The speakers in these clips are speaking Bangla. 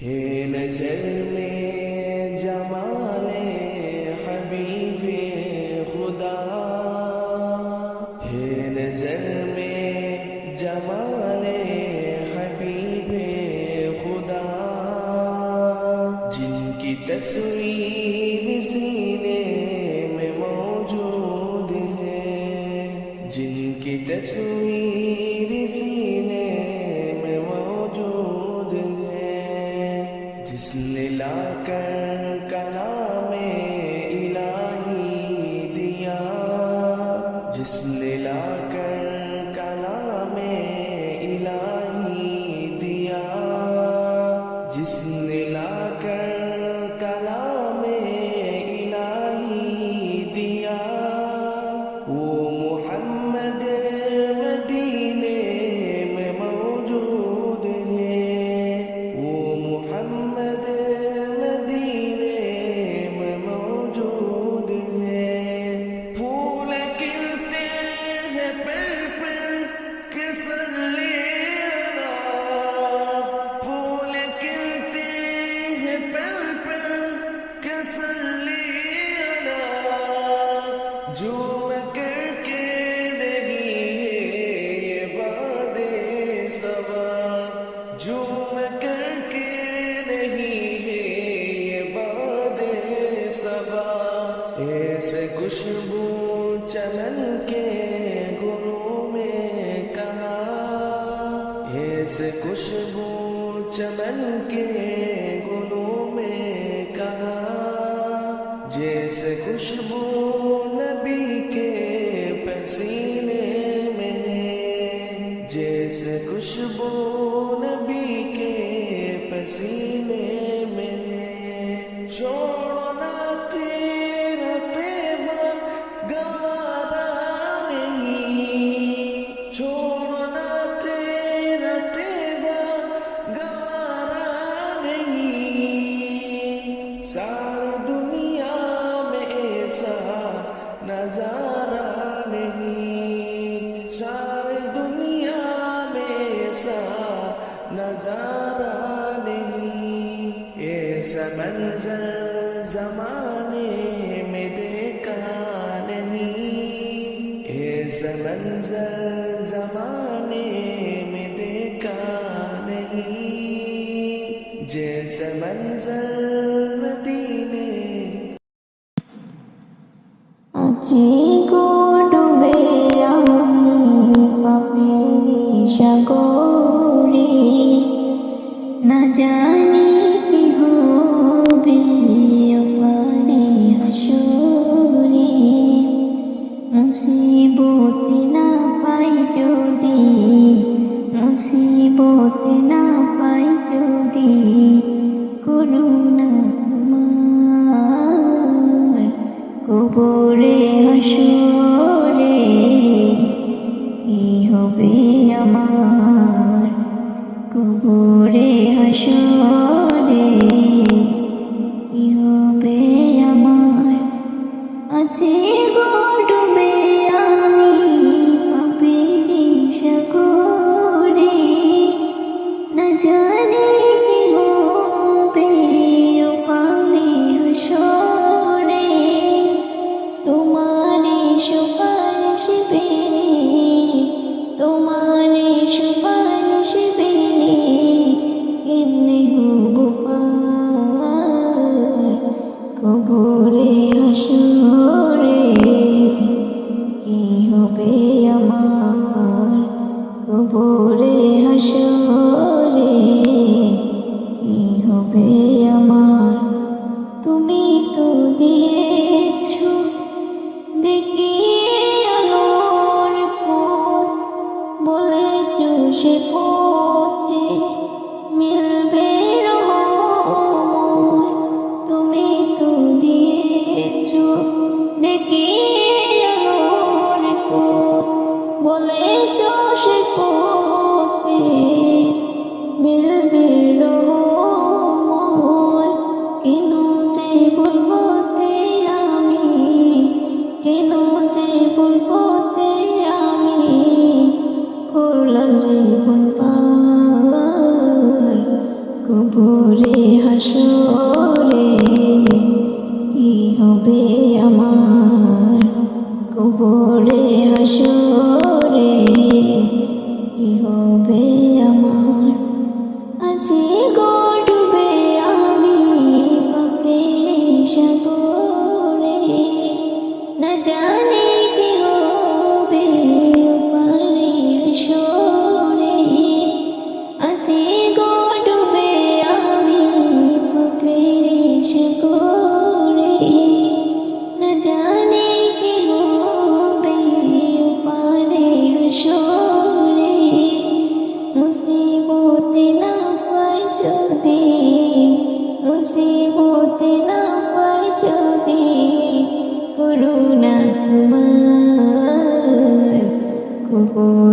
Hey, let's যাচ্ছি গো ডুবে আমি পাপের সাগরে না যায় contigo, Lord. be কবরে হাসরে করুণা তোমার কবরে।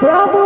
প্রভুর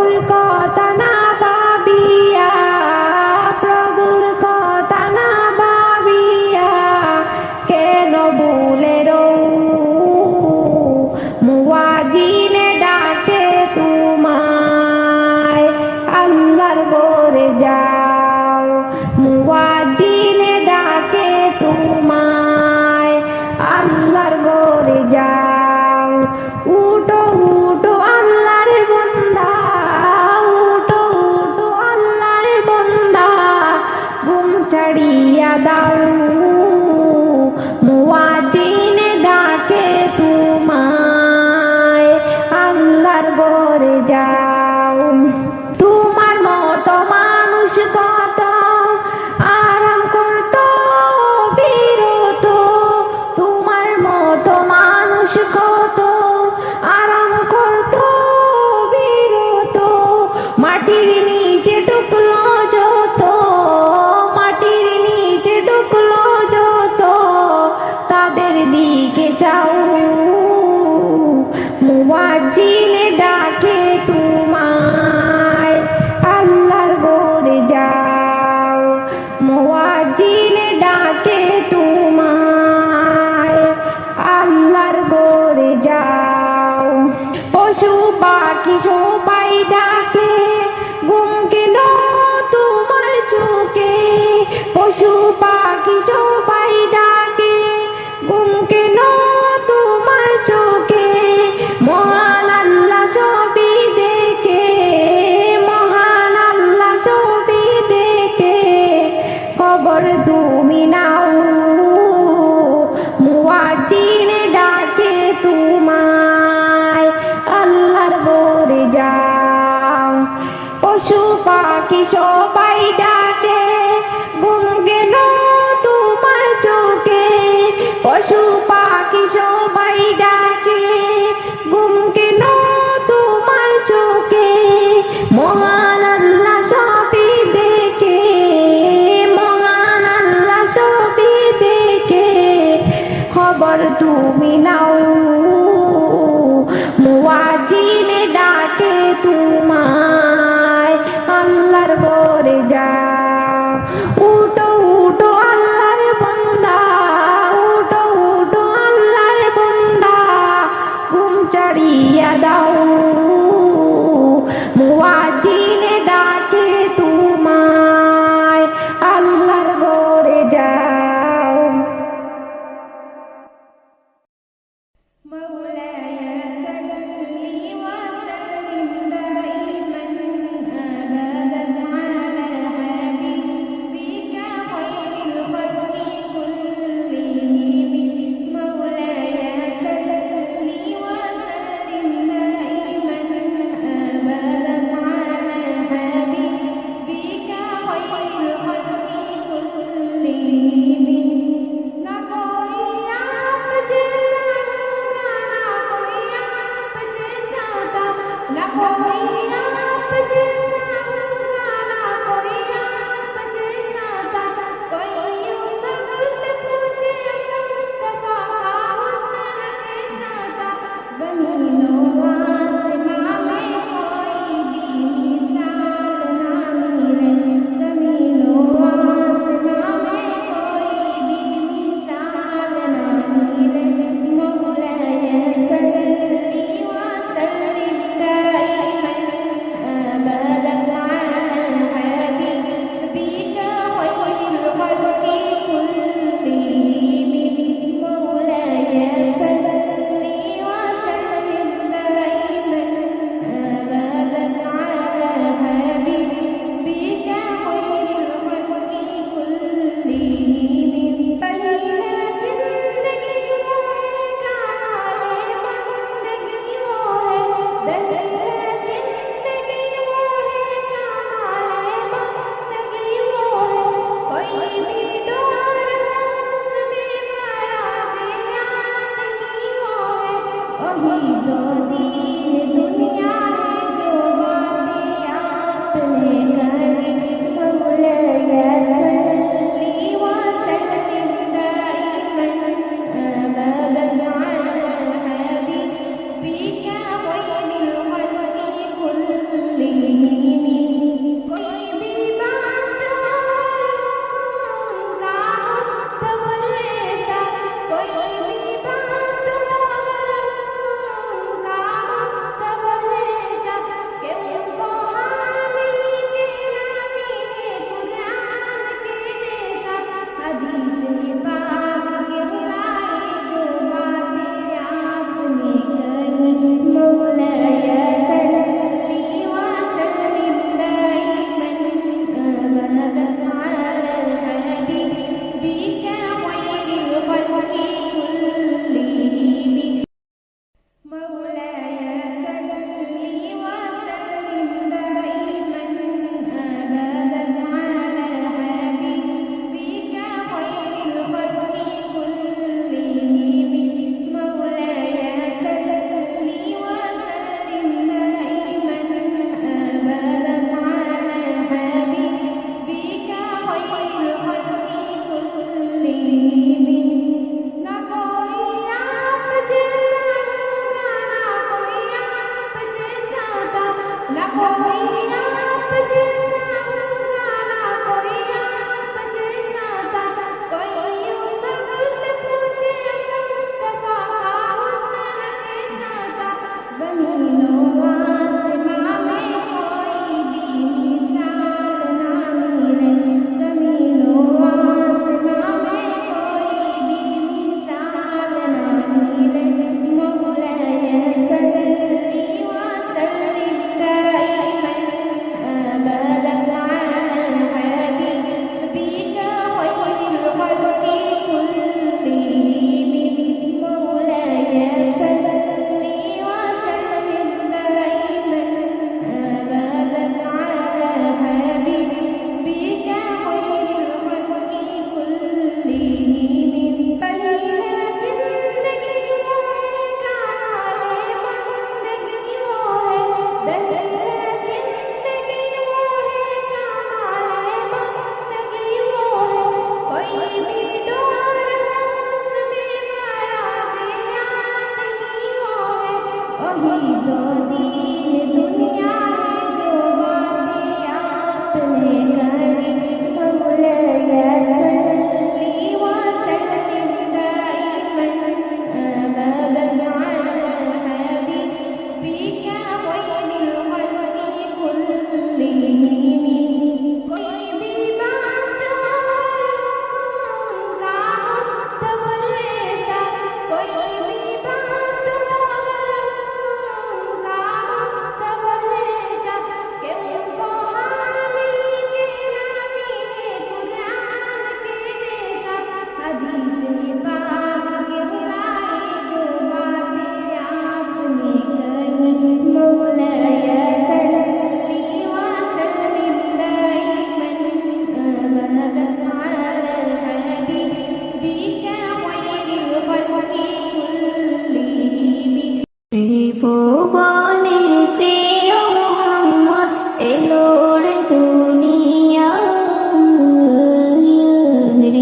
Amém.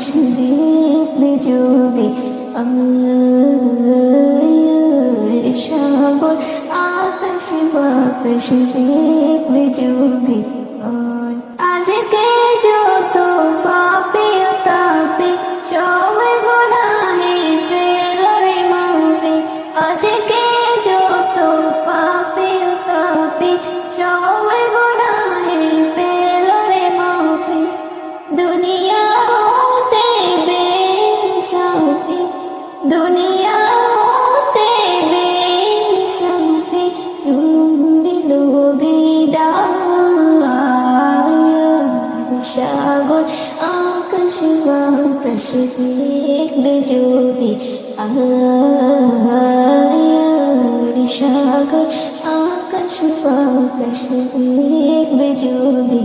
মানুষ দেখবে যদি সাগর আকাশ বাতাস দেখবে যদি হাসি দেখবে যদি সাগর, আকাশ বাতাস দেখবে যদি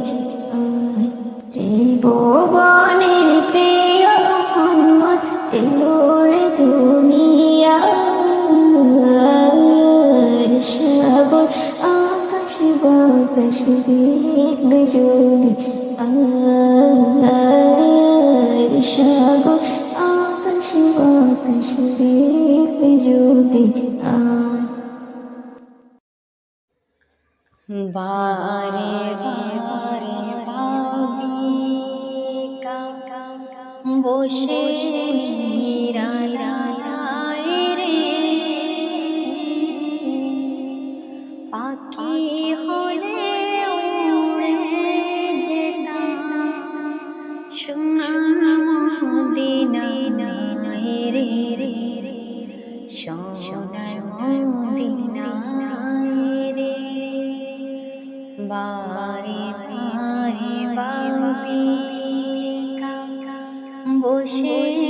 জীবনের প্রিয় মোহাম্মদ এলো রে দুনিয়া। সাগর, আকাশ বাতাস দেখবে যদি আ কৃষ্ণাগ আকাশ বাতাস দিবে যদি বারে বারে বসে 心。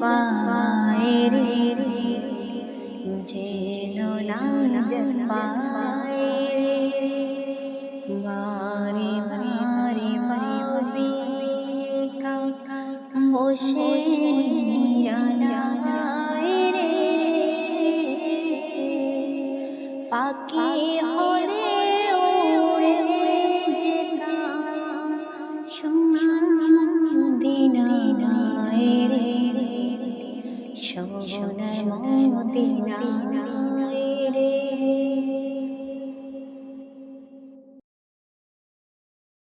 পায় রে যেন নাজাত